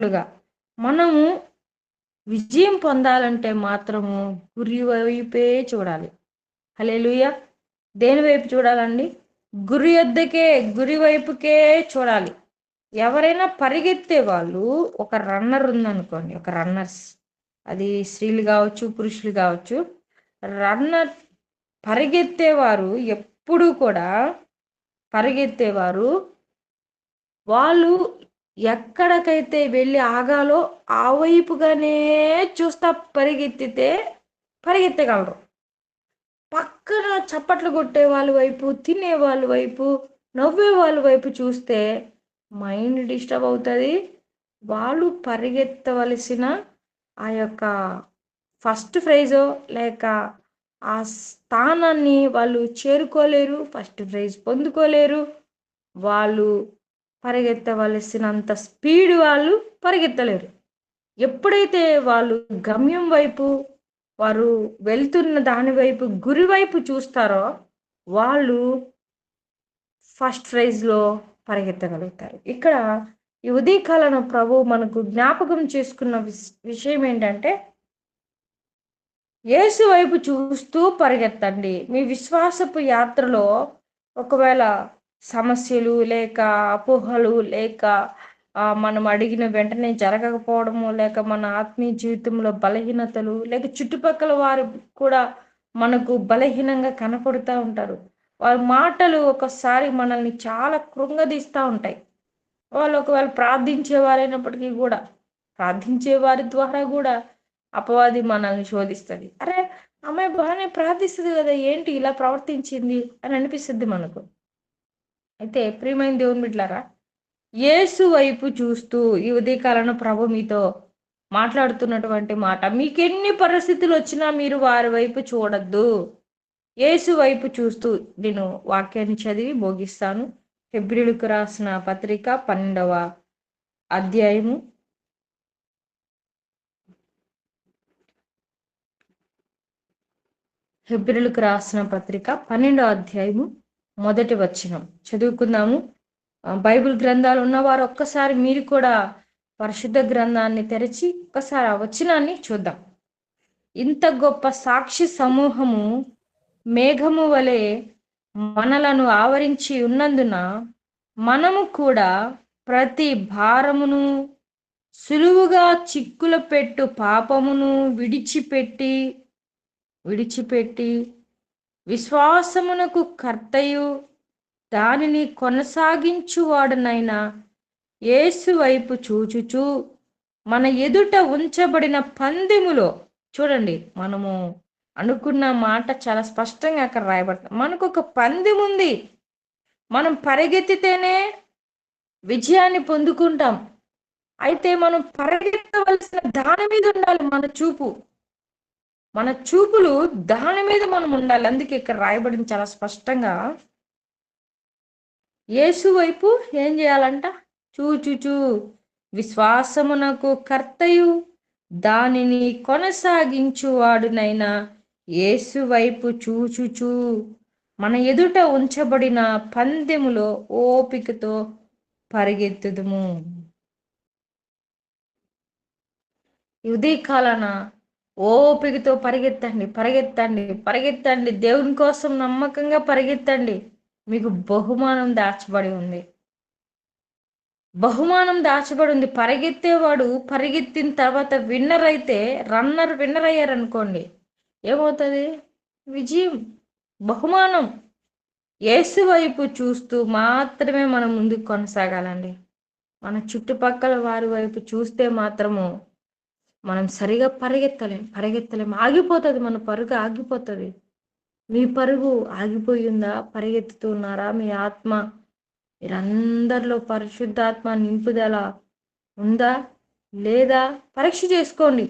ఉన్నట్లుగా మనము విజయం పొందాలంటే మాత్రము గురి వైపే చూడాలి. హలేలుయ దేని వైపు చూడాలండి? గురి వద్దకే గురి వైపుకే చూడాలి. ఎవరైనా పరిగెత్తే వాళ్ళు ఒక రన్నర్ ఉందనుకోండి ఒక రన్నర్స్. అది స్త్రీలు కావచ్చు పురుషులు కావచ్చు. రన్నర్ పరిగెత్తేవారు ఎప్పుడూ కూడా పరిగెత్తేవారు వాళ్ళు ఎక్కడికైతే వెళ్ళి ఆగాలో ఆ వైపుగానే చూస్తా పరిగెత్తితే పరిగెత్తగలరు. పక్కన చప్పట్లు కొట్టే వాళ్ళ వైపు తినే వాళ్ళ వైపు నవ్వే వాళ్ళ వైపు చూస్తే మైండ్ డిస్టర్బ్ అవుతుంది. వాళ్ళు పరిగెత్తవలసిన ఆ యొక్క ఫస్ట్ ప్రైజో లేక ఆ స్థానాన్ని వాళ్ళు చేరుకోలేరు ఫస్ట్ ప్రైజ్ పొందుకోలేరు. వాళ్ళు పరిగెత్తవలసినంత స్పీడ్ వాళ్ళు పరిగెత్తలేరు. ఎప్పుడైతే వాళ్ళు గమ్యం వైపు వారు వెళ్తున్న దాని వైపు గురి వైపు చూస్తారో వాళ్ళు ఫస్ట్ ప్రైజ్లో పరిగెత్తగలుగుతారు. ఇక్కడ ఈ ఉదయకాలను ప్రభు మనకు జ్ఞాపకం చేసుకున్న విషయం ఏంటంటే యేసు వైపు చూస్తూ పరిగెత్తండి. మీ విశ్వాసపు యాత్రలో ఒకవేళ సమస్యలు లేక అపోహలు లేక మనం అడిగిన వెంటనే జరగకపోవడము లేక మన ఆత్మీయ జీవితంలో బలహీనతలు లేక చుట్టుపక్కల వారు కూడా మనకు బలహీనంగా కనపడుతూ ఉంటారు. వారి మాటలు ఒకసారి మనల్ని చాలా కృంగదీస్తూ ఉంటాయి. వాళ్ళు ఒకవేళ ప్రార్థించేవారైనప్పటికీ కూడా ప్రార్థించే వారి ద్వారా కూడా అపవాది మనల్ని శోధిస్తుంది. అరే అమ్మాయి బాగానే ప్రార్థిస్తుంది కదా ఏంటి ఇలా ప్రవర్తించింది అని అనిపిస్తుంది మనకు. అయితే ప్రియమైన దేవుని బిడ్లారా యేసు వైపు చూస్తూ ఈ ఉదయకాలను ప్రభు మీతో మాట్లాడుతున్నటువంటి మాట మీకెన్ని పరిస్థితులు వచ్చినా మీరు వారి వైపు చూడొద్దు. యేసు వైపు చూస్తూ నేను వాక్యాన్ని చదివి భోగిస్తాను ఫిబ్రిలకు రాసిన పత్రిక పన్నెండవ అధ్యాయము. హెబ్రిలకు రాసిన పత్రిక పన్నెండవ అధ్యాయము. మొదటి వచనం. చదువుకుందాము. బైబిల్ గ్రంథాలు ఉన్నవారు ఒక్కసారి మీరు కూడా పరిశుద్ధ గ్రంథాన్ని తెరిచి ఒక్కసారి ఆ వచనాన్ని చూద్దాం. ఇంత గొప్ప సాక్షి సమూహము మేఘము వలె మనలను ఆవరించి ఉన్నందున మనము కూడా ప్రతి భారమును సులువుగా చిక్కుల పెట్టు పాపమును విడిచిపెట్టి విడిచిపెట్టి విశ్వాసమునకు కర్తయు దానిని కొనసాగించువాడునైనా యేసు వైపు చూచుచూ మన ఎదుట ఉంచబడిన పందెములో చూడండి మనము అనుకున్న మాట చాలా స్పష్టంగా అక్కడ రాయబడుతుంది. మనకు ఒక పందెం ఉంది మనం పరిగెత్తితేనే విజయాన్ని పొందుకుంటాం. అయితే మనం పరిగెత్తవలసిన దాని మీద ఉండాలి మన చూపు. మన చూపులు దాని మీద మనం ఉండాలి. అందుకే ఇక్కడ రాయబడింది చాలా స్పష్టంగా. యేసు వైపు ఏం చేయాలంట? చూచుచు విశ్వాసమునకు కర్తయు దానిని కొనసాగించువాడునైనా యేసు వైపు చూచుచు మన ఎదుట ఉంచబడిన పందెములో ఓపికతో పరిగెత్తుదుము. ఉదయకాలన ఓపికతో పరిగెత్తండి పరిగెత్తండి పరిగెత్తండి. దేవుని కోసం నమ్మకంగా పరిగెత్తండి. మీకు బహుమానం దాచబడి ఉంది. బహుమానం దాచబడి ఉంది. పరిగెత్తేవాడు పరిగెత్తిన తర్వాత విన్నర్ అయితే రన్నర్ విన్నర్ అయ్యారనుకోండి ఏమవుతుంది? విజయం బహుమానం. ఏసు వైపు చూస్తూ మాత్రమే మనం ముందుకు కొనసాగాలండి. మన చుట్టుపక్కల వారి వైపు చూస్తే మాత్రము మనం సరిగా పరిగెత్తలేం పరిగెత్తలేం. ఆగిపోతుంది మన పరుగు ఆగిపోతుంది. మీ పరుగు ఆగిపోయిందా? పరిగెత్తుతున్నారా? మీ ఆత్మ మీరందరిలో పరిశుద్ధాత్మ నింపుదల ఉందా? లేదా? పరీక్ష చేసుకోండి.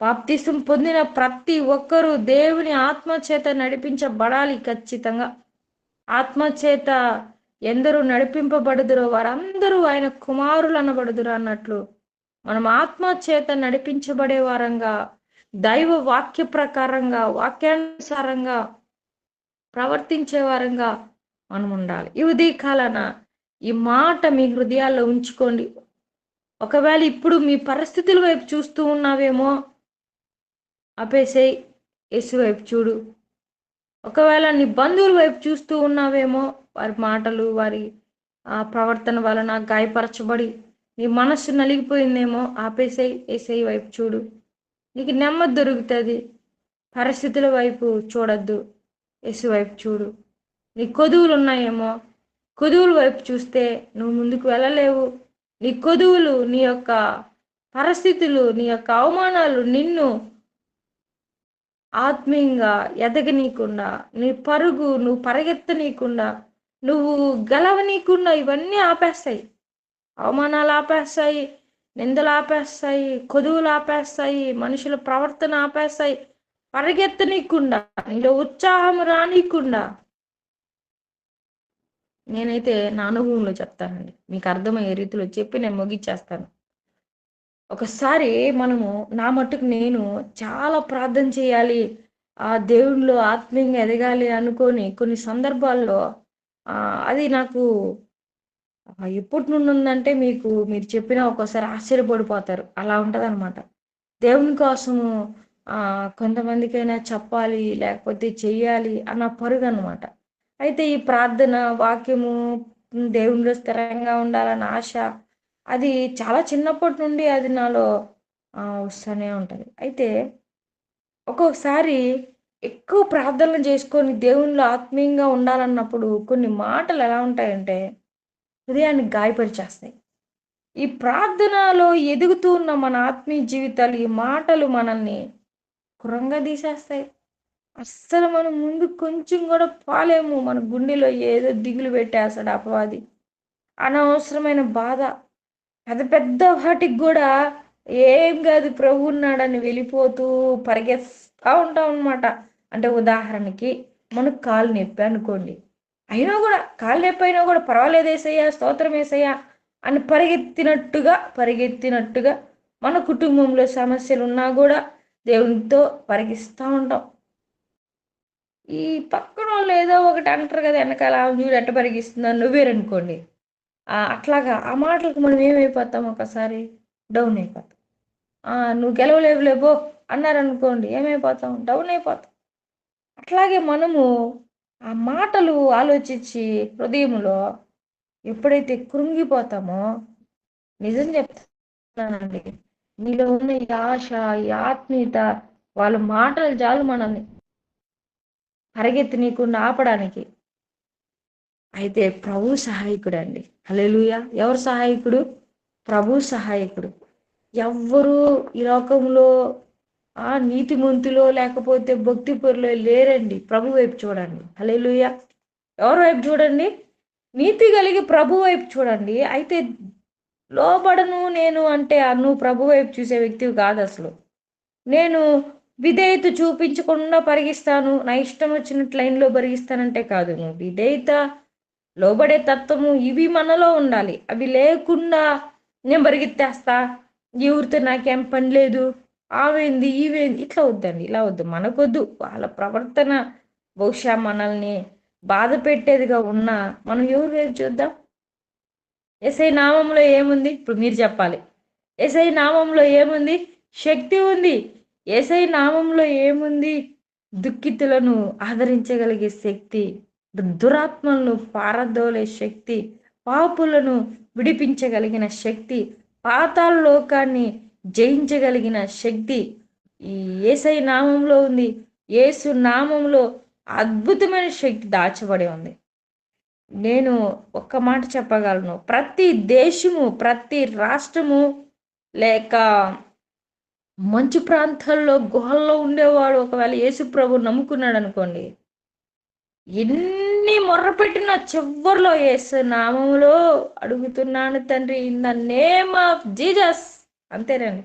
బాప్తిసం పొందిన ప్రతి ఒక్కరూ దేవుని ఆత్మ చేత నడిపించబడాలి ఖచ్చితంగా. ఆత్మ చేత ఎందరూ నడిపింపబడుదురో వారందరూ ఆయన కుమారులు అనబడుదురు అన్నట్లు మనం ఆత్మ చేత నడిపించబడే వారంగా దైవ వాక్య ప్రకారంగా వాక్యానుసారంగా ప్రవర్తించే వారంగా మనం ఉండాలి. ఈ ఉదయకాలన ఈ మాట మీ హృదయాల్లో ఉంచుకోండి. ఒకవేళ ఇప్పుడు మీ పరిస్థితుల వైపు చూస్తూ ఉన్నావేమో ఆపేసేయ్ యేసు వైపు చూడు. ఒకవేళ నీ బంధువుల వైపు చూస్తూ ఉన్నావేమో వారి మాటలు వారి ఆ ప్రవర్తన వలన గాయపరచబడి నీ మనస్సు నలిగిపోయిందేమో ఆపేసే ఏసై వైపు చూడు. నీకు నెమ్మది దొరుకుతుంది. పరిస్థితుల వైపు చూడొద్దు. ఎసు వైపు చూడు. నీ కొదువులు ఉన్నాయేమో కొదువుల వైపు చూస్తే నువ్వు ముందుకు వెళ్ళలేవు. నీ కొదువులు నీ యొక్క పరిస్థితులు నీ యొక్క అవమానాలు నిన్ను ఆత్మీయంగా ఎదగనీయకుండా నీ పరుగు నువ్వు పరిగెత్తనీయకుండా నువ్వు గెలవనీయకుండా ఇవన్నీ ఆపేస్తాయి. అవమానాలు ఆపేస్తాయి నిందలు ఆపేస్తాయి కొదువులు ఆపేస్తాయి మనుషుల ప్రవర్తన ఆపేస్తాయి. పరిగెత్తనీయకుండా నీలో ఉత్సాహం రానీయకుండా నేనైతే నా అనుభవంలో చెప్తానండి. మీకు అర్థమయ్యే రీతిలో చెప్పి నేను ముగిచ్చేస్తాను ఒకసారి మనము నా మట్టుకు నేను చాలా ప్రార్థన చేయాలి ఆ దేవుళ్ళు ఆత్మీయంగా ఎదగాలి అనుకొని కొన్ని సందర్భాల్లో అది నాకు ఎప్పటి నుండి ఉందంటే మీకు మీరు చెప్పినా ఒక్కోసారి ఆశ్చర్యపడిపోతారు. అలా ఉంటుంది అనమాట దేవుని కోసము కొంతమందికైనా చెప్పాలి లేకపోతే చెయ్యాలి అన్న పరుగు అనమాట అయితే ఈ ప్రార్థన వాక్యము దేవునిలో స్థిరంగా ఉండాలన్న ఆశ అది చాలా చిన్నప్పటి నుండి అది నాలో వస్తూనే ఉంటుంది. అయితే ఒక్కొక్కసారి ఎక్కువ ప్రార్థనలు చేసుకొని దేవునిలో ఆత్మీయంగా ఉండాలన్నప్పుడు కొన్ని మాటలు ఎలా ఉంటాయంటే హృదయాన్ని గాయపరిచేస్తాయి. ఈ ప్రార్థనలో ఎదుగుతూ ఉన్న మన ఆత్మీయ జీవితాలు ఈ మాటలు మనల్ని కురంగా తీసేస్తాయి. అస్సలు మనం ముందు కొంచెం కూడా పాలేము. మన గుండెలో ఏదో దిగులు పెట్టేస్తాడు అపవాది. అనవసరమైన బాధ. పెద్ద పెద్ద వాటికి కూడా ఏం కాదు ప్రభు ఉన్నాడని వెళ్ళిపోతూ పరిగెత్తా ఉంటాం అనమాట అంటే ఉదాహరణకి మనకు కాలు నొప్పి అనుకోండి. అయినా కూడా కాలు నొప్పి కూడా పర్వాలేదు వేసయ్యా స్తోత్రం వేసయ్యా అని పరిగెత్తినట్టుగా పరిగెత్తినట్టుగా మన కుటుంబంలో సమస్యలు ఉన్నా కూడా దేవునితో పరిగిస్తూ ఉంటాం. ఈ పక్కన వాళ్ళు ఏదో ఒకటి అంటారు కదా వెనకాల చూడు ఎట్ట పరిగిస్తున్నాను నువ్వేరనుకోండి అట్లాగా ఆ మాటలకు మనం ఏమైపోతాం ఒకసారి? డౌన్ అయిపోతాం. నువ్వు గెలవలేవులేబో అన్నారనుకోండి ఏమైపోతాం? డౌన్ అయిపోతాం. అట్లాగే మనము ఆ మాటలు ఆలోచించి హృదయంలో ఎప్పుడైతే కృంగిపోతామో నిజం చెప్తానండి నీలో ఉన్న ఈ ఆశ ఈ ఆత్మీయత వాళ్ళ మాటలు చాలు మనల్ని పరిగెత్తి నీకుండా ఆపడానికి. అయితే ప్రభు సహాయకుడు అండి హలేలుయ ఎవరు సహాయకుడు? ప్రభు సహాయకుడు. ఎవ్వరూ ఈ లోకంలో ఆ నీతిమంతులో లేకపోతే భక్తి పొరలో లేరండి ప్రభు వైపు చూడండి. హలేలుయ ఎవరి వైపు చూడండి? నీతి కలిగి ప్రభు వైపు చూడండి. అయితే లోబడను నేను అంటే నువ్వు ప్రభు వైపు చూసే వ్యక్తివి కాదు అసలు. నేను విధేయత చూపించకుండా పరిగిస్తాను. నా ఇష్టం వచ్చినట్టు లైన్లో పరిగిస్తానంటే కాదు నువ్వు విధేయత లోబడే తత్వము ఇవి మనలో ఉండాలి. అవి లేకుండా నేను పరిగెత్తేస్తా. ఈ ఊరితో నాకేం పని లేదు. ఆవేంది ఈవేంది? ఇట్లా వద్దండి ఇలా వద్దు. మనకొద్దు. వాళ్ళ ప్రవర్తన బహుశా మనల్ని బాధ పెట్టేదిగా ఉన్నా మనం ఎవరు వేరు చూద్దాం? ఎస్ఐ నామంలో ఏముంది? ఇప్పుడు మీరు చెప్పాలి. ఎస్ఐ నామంలో ఏముంది? శక్తి ఉంది. ఎస్ఐ నామంలో ఏముంది? దుఃఖితులను ఆదరించగలిగే శక్తి దురాత్మలను పారదోలే శక్తి పాపులను విడిపించగలిగిన శక్తి పాతాల లోకాన్ని జయించగలిగిన శక్తి ఈ ఏసై నామంలో ఉంది. ఏసు నామంలో అద్భుతమైన శక్తి దాచబడి ఉంది. నేను ఒక్క మాట చెప్పగలను. ప్రతి దేశము ప్రతి రాష్ట్రము లేక మంచు ప్రాంతాల్లో గుహల్లో ఉండేవాడు ఒకవేళ యేసు ప్రభు నమ్ముకున్నాడు అనుకోండి ఎన్ని మొర్రపెట్టిన చివరిలో యేసు నామములో అడుగుతున్నాను తండ్రి in the name of Jesus అంతేనండి.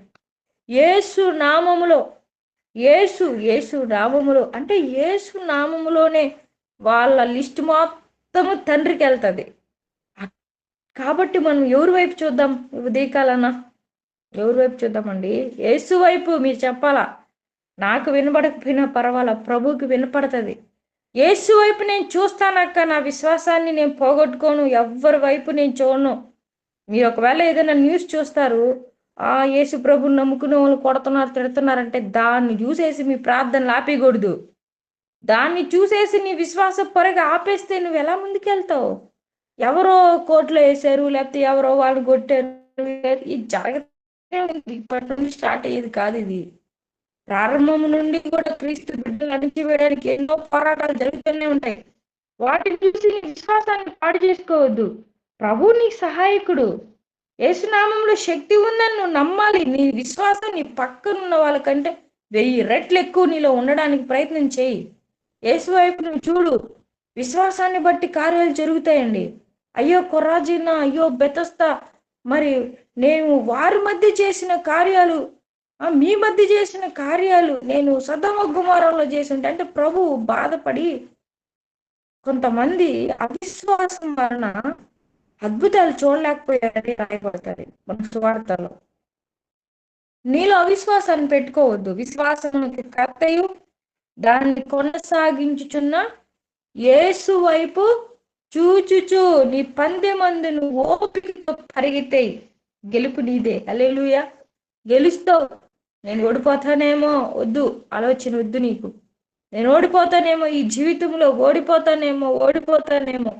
యేసు నామములో యేసు యేసు నామములో అంటే యేసు నామములోనే వాళ్ళ లిస్ట్ మొత్తము తండ్రికి వెళ్తుంది కాబట్టి మనం ఎవరి వైపు చూద్దాం? ఉదయకాలన్నా ఎవరి వైపు చూద్దామండి? యేసు వైపు మీరు చెప్పాలా? నాకు వినపడకపోయినా పర్వాలా? ప్రభుకి వినపడుతుంది. యేసు వైపు నేను చూస్తానక్క నా విశ్వాసాన్ని నేను పోగొట్టుకోను. ఎవరి వైపు నేను చూడను. మీరు ఒకవేళ ఏదైనా న్యూస్ చూస్తారు ఆ యేసు ప్రభుని నమ్ముకునే వాళ్ళు కొడుతున్నారు తిడుతున్నారంటే దాన్ని చూసేసి మీ ప్రార్థనలు ఆపేయకూడదు దాన్ని చూసేసి నీ విశ్వాస పొరగా ఆపేస్తే నువ్వు ఎలా ముందుకెళ్తావు? ఎవరో కోర్టులో వేసారు లేకపోతే ఎవరో వాళ్ళు కొట్టారు ఇది జరగదు ఉంది. ఇప్పటి నుండి స్టార్ట్ అయ్యేది కాదు ఇది. ప్రారంభం నుండి కూడా క్రీస్తు బిడ్డలు అణిచివేయడానికి ఎన్నో పోరాటాలు జరుగుతూనే ఉంటాయి. వాటిని చూసి నీ విశ్వాసాన్ని పాడు చేసుకోవద్దు. ప్రభు నీ సహాయకుడు. యేసునామంలో శక్తి ఉందని నువ్వు నమ్మాలి. నీ విశ్వాసం నీ పక్కనున్న వాళ్ళకంటే వెయ్యి రెట్లు ఎక్కువ నీలో ఉండడానికి ప్రయత్నం చేయి. యేసు వైపు నువ్వు చూడు. విశ్వాసాన్ని బట్టి కార్యాలు జరుగుతాయండి. అయ్యో కొరాజీనా అయ్యో బెతస్తా. మరి నేను వారి మధ్య చేసిన కార్యాలు మీ మధ్య చేసిన కార్యాలు నేను సదమ గుమారంలో చేసి ఉంటే అంటే ప్రభు బాధపడి కొంతమంది అవిశ్వాసం వలన అద్భుతాలు చూడలేకపోయారని రాయబడతారు మన సువార్తలో. నీలో అవిశ్వాసాన్ని పెట్టుకోవద్దు. విశ్వాసానికి కర్తయు. దాన్ని కొనసాగించుచున్న యేసు వైపు చూచుచు నీ పందె మందు నువ్వు ఓపికతో పరిగెత్తాయి గెలుపు నీదే. అలేలుయా గెలుస్తావు. నేను ఓడిపోతానేమో వద్దు. ఆలోచన వద్దు నీకు. నేను ఓడిపోతానేమో ఈ జీవితంలో ఓడిపోతానేమో ఓడిపోతానేమో.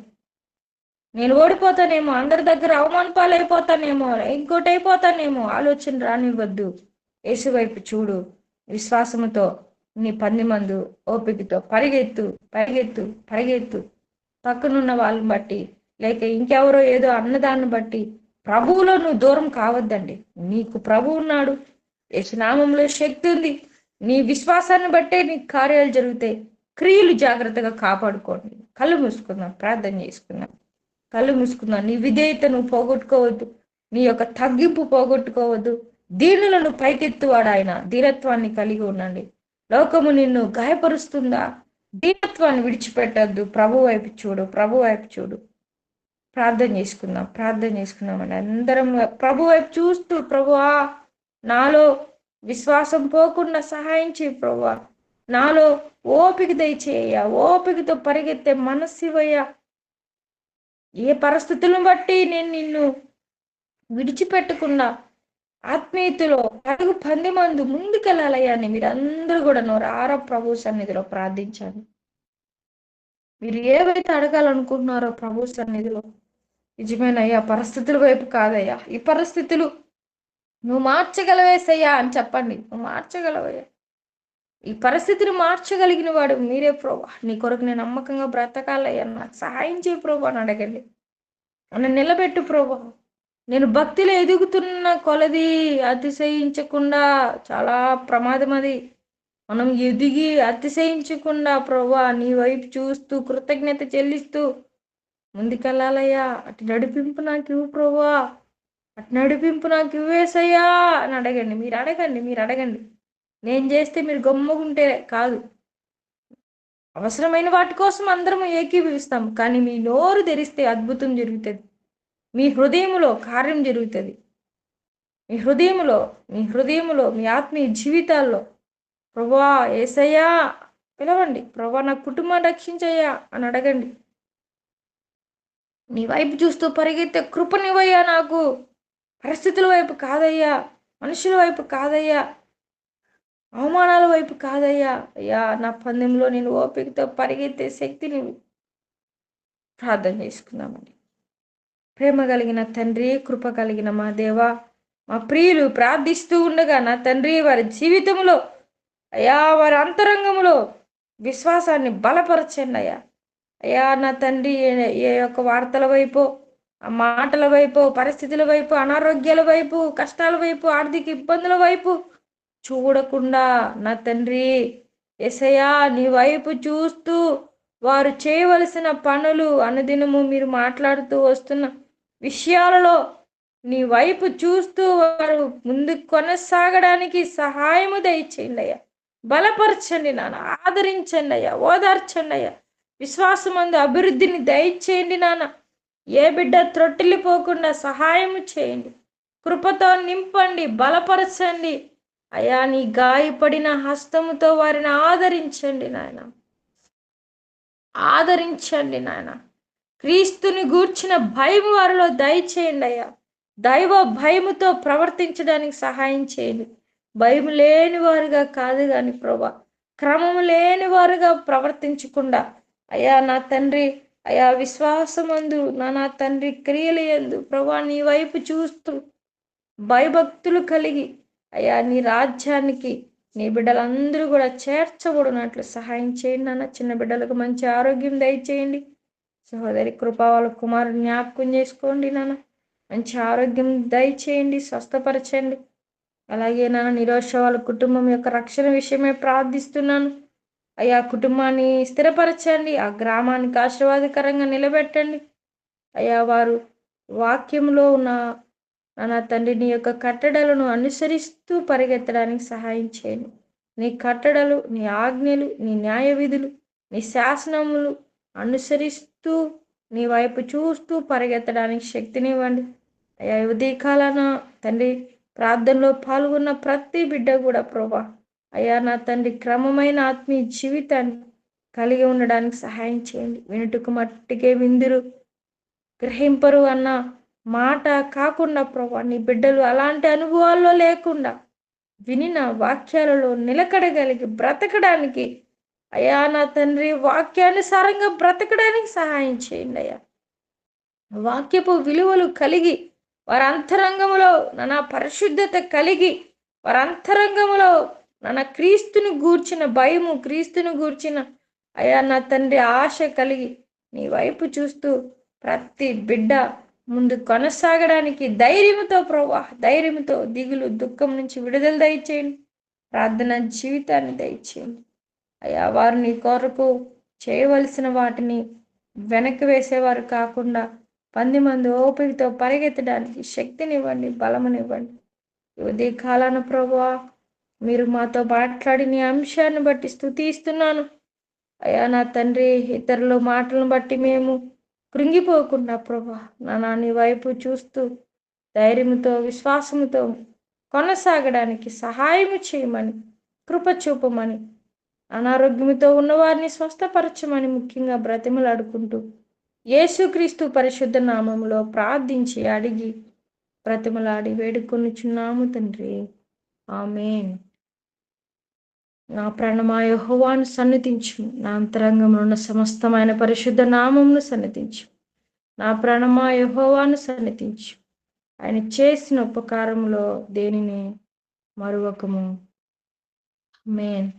నేను ఓడిపోతానేమో అందరి దగ్గర అవమాన పాలైపోతానేమో ఇంకోటి అయిపోతానేమో ఆలోచన రానివ్వద్దు. యేసువైపు చూడు విశ్వాసముతో నీ పంది మందు ఓపికతో పరిగెత్తు పరిగెత్తు పరిగెత్తు. పక్కనున్న వాళ్ళని బట్టి లేక ఇంకెవరో ఏదో అన్నదాన్ని బట్టి ప్రభువులో నువ్వు దూరం కావద్దండి. నీకు ప్రభు ఉన్నాడు. యశనామంలో శక్తి ఉంది. నీ విశ్వాసాన్ని బట్టే నీ కార్యాలు జరుగుతాయి. క్రియలు జాగ్రత్తగా కాపాడుకోండి. కళ్ళు మూసుకుందాం ప్రార్థన చేసుకుందాం. కళ్ళు మూసుకున్నావు నీ విధేయత నువ్వు పోగొట్టుకోవద్దు. నీ యొక్క తగ్గింపు పోగొట్టుకోవద్దు. దీనులను పైకెత్తువాడు ఆయన దీనత్వాన్ని కలిగి ఉండండి. లోకము నిన్ను గాయపరుస్తుందా? దీనత్వాన్ని విడిచిపెట్టద్దు. ప్రభు వైపు చూడు. ప్రభు వైపు చూడు. ప్రార్థన చేసుకుందాం. ప్రార్థన చేసుకుందామండి అందరం ప్రభు వైపు చూస్తూ ప్రభువా నాలో విశ్వాసం పోకుండా సహాయం చేయి ప్రభువా నాలో ఓపిక దయచేయ. ఓపికతో పరిగెత్తే మనస్సివయ్యా ఏ పరిస్థితులను బట్టి నేను నిన్ను విడిచిపెట్టుకున్నా? ఆత్మీయతలో అడుగు పంది మందు ముందుకెళ్ళాలయ్యా అని మీరందరూ కూడా నోరార ప్రభు సన్నిధిలో ప్రార్థించండి మీరు ఏవైతే అడగాలనుకుంటున్నారో ప్రభు సన్నిధిలో నిజమేనయ్యా పరిస్థితుల వైపు కాదయ్యా. ఈ పరిస్థితులు నువ్వు మార్చగలవేసయ్యా అని చెప్పండి. నువ్వు మార్చగలవయ్యా. ఈ పరిస్థితిని మార్చగలిగిన వాడు మీరే ప్రభా. నీ కొరకు నేను నమ్మకంగా బ్రతకాలయ్యా. నాకు సహాయం చేయ ప్రభా అని అడగండి. నన్ను నిలబెట్టు ప్రభా. నేను భక్తిలో ఎదుగుతున్న కొలది అతిశయించకుండా చాలా ప్రమాదం అది. మనం ఎదిగి అతిశయించకుండా ప్రభా నీ వైపు చూస్తూ కృతజ్ఞత చెల్లిస్తూ ముందుకెళ్ళాలయ్యా. అటు నడిపింపు నాకు ఇవ్వు ప్రభా. అటు నడిపింపు నాకు ఇవ్వేసయ్యా అని అడగండి. మీరు అడగండి మీరు అడగండి. నేను చేస్తే మీరు గమ్ముకుంటే కాదు. అవసరమైన వాటి కోసం అందరం ఏకీభవిస్తాం కానీ మీ నోరు తెరిస్తే అద్భుతం జరుగుతుంది. మీ హృదయములో కార్యం జరుగుతుంది. మీ హృదయములో మీ హృదయములో మీ ఆత్మీయ జీవితాల్లో ప్రభా ఏసయ్యా పిలవండి. ప్రభా నా కుటుంబం రక్షించయ్యా అని అడగండి. నీ వైపు చూస్తూ పరిగెత్తే కృపనివయ్యా నాకు. పరిస్థితుల వైపు కాదయ్యా. మనుషుల వైపు కాదయ్యా. అవమానాల వైపు కాదయ్యా. అయ్యా నా పందెంలో నేను ఓపికతో పరిగెత్తే శక్తిని ప్రార్థన చేసుకుందామండి. ప్రేమ కలిగిన తండ్రి కృప కలిగిన మా దేవ మా ప్రియులు ప్రార్థిస్తూ ఉండగా నా తండ్రి వారి జీవితంలో అయ్యా వారి అంతరంగంలో విశ్వాసాన్ని బలపరచండి అయ్యా. అయ్యా నా తండ్రి ఏ- ఏ యొక్క వార్తల వైపు ఆ మాటల వైపు పరిస్థితుల వైపు అనారోగ్యాల వైపు కష్టాల వైపు ఆర్థిక ఇబ్బందుల వైపు చూడకుండా నా తండ్రి ఎసయా నీ వైపు చూస్తూ వారు చేయవలసిన పనులు అనుదినము మీరు మాట్లాడుతూ వస్తున్న విషయాలలో నీ వైపు చూస్తూ వారు ముందుకు కొనసాగడానికి సహాయము దయచేయండి అయ్యా. బలపరచండి నాన్న ఆదరించండి అయ్యా ఓదార్చండి అయ్యా. విశ్వాసమందు అభివృద్ధిని దయచేయండి నాన్న. ఏ బిడ్డ త్రొట్టిల్లిపోకుండా సహాయము చేయండి. కృపతో నింపండి బలపరచండి. అయా నీ గాయపడిన హస్తముతో వారిని ఆదరించండి నాయన. ఆదరించండి నాయన. క్రీస్తుని గూర్చిన భయం వారిలో దయచేయండి అయ్యా. దైవ భయముతో ప్రవర్తించడానికి సహాయం చేయండి. భయం లేని వారుగా కాదు కానీ ప్రభా క్రమం లేని వారుగా ప్రవర్తించకుండా అయ్యా నా తండ్రి అయా విశ్వాసమందు నా నా తండ్రి క్రియలు ఎందు ప్రభా నీ వైపు చూస్తూ భయభక్తులు కలిగి అయ్యా నీ రాజ్యానికి నీ బిడ్డలందరూ కూడా చేర్చబడినట్లు సహాయం చేయండి నాన్న. చిన్న బిడ్డలకు మంచి ఆరోగ్యం దయచేయండి. సహోదరి కృప వాళ్ళ కుమారుడు జ్ఞాపకం చేసుకోండి నాన్న. మంచి ఆరోగ్యం దయచేయండి స్వస్థపరచండి. అలాగే నాన్న నిరోష వాళ్ళ కుటుంబం యొక్క రక్షణ విషయమే ప్రార్థిస్తున్నాను. అయ్యా కుటుంబాన్ని స్థిరపరచండి ఆ గ్రామానికి ఆశీర్వాదకరంగా నిలబెట్టండి. అయ్యా వారు వాక్యంలో ఉన్న నా తండ్రి నీ యొక్క కట్టడలను అనుసరిస్తూ పరిగెత్తడానికి సహాయం చేయండి నీ కట్టడలు నీ ఆజ్ఞలు నీ న్యాయ విధులు నీ శాసనములు అనుసరిస్తూ నీ వైపు చూస్తూ పరిగెత్తడానికి శక్తినివ్వండి అయ్యా ఉదయకాలాన తండ్రి ప్రార్థనలో పాల్గొన్న ప్రతి బిడ్డ కూడా ప్రభా అయ్యా నా తండ్రి క్రమమైన ఆత్మీయ జీవితాన్ని కలిగి ఉండడానికి సహాయం చేయండి. వినుటకు మట్టికే విందురు. గ్రహింపరు అన్న మాట కాకుండా ప్రభా నీ బిడ్డలు అలాంటి అనుభవాల్లో లేకుండా వినిన వాక్యాలలో నిలకడగలిగి బ్రతకడానికి అయ్యా నా తండ్రి వాక్యానుసారంగా బ్రతకడానికి సహాయం చేయండి అయ్యా. వాక్యపు విలువలు కలిగి వారి అంతరంగములో నా పరిశుద్ధత కలిగి వారి అంతరంగములో నా క్రీస్తుని గూర్చిన భయము క్రీస్తుని గూర్చిన అయ్యా నా తండ్రి ఆశ కలిగి నీ వైపు చూస్తూ ప్రతి బిడ్డ ముందు కొనసాగడానికి ధైర్యంతో ప్రభా ధైర్యంతో దిగులు దుఃఖం నుంచి విడుదల దయచేయండి. ప్రార్థన జీవితాన్ని దయచేయండి. అయ్యా వారు నీ కొరకు చేయవలసిన వాటిని వెనక్కి వేసేవారు కాకుండా పంది మంది ఓపికతో పరిగెత్తడానికి శక్తినివ్వండి బలమునివ్వండి. ఉదయ కాలాన ప్రభా మీరు మాతో మాట్లాడిన అంశాన్ని బట్టి స్థుతిస్తున్నాను అయ్యా నా తండ్రి ఇతరుల మాటలను బట్టి మేము కృంగిపోకుండా ప్రభా నా వైపు చూస్తూ ధైర్యంతో విశ్వాసంతో కొనసాగడానికి సహాయం చేయమని కృప చూపమని అనారోగ్యంతో ఉన్నవారిని స్వస్థపరచమని ముఖ్యంగా బ్రతిమలాడుకుంటూ యేసుక్రీస్తు పరిశుద్ధ నామంలో ప్రార్థించి అడిగి బ్రతిమలాడి వేడుకొనుచున్నాము తండ్రి. ఆమెన్. నా ప్రాణమా యెహోవాను సన్నిధించు నా అంతరంగంలో ఉన్న సమస్తమైన పరిశుద్ధ నామమును సన్నిధించు నా ప్రాణమా యెహోవాను సన్నిధించు ఆయన చేసిన ఉపకారంలో దేనిని మరొకము మేన్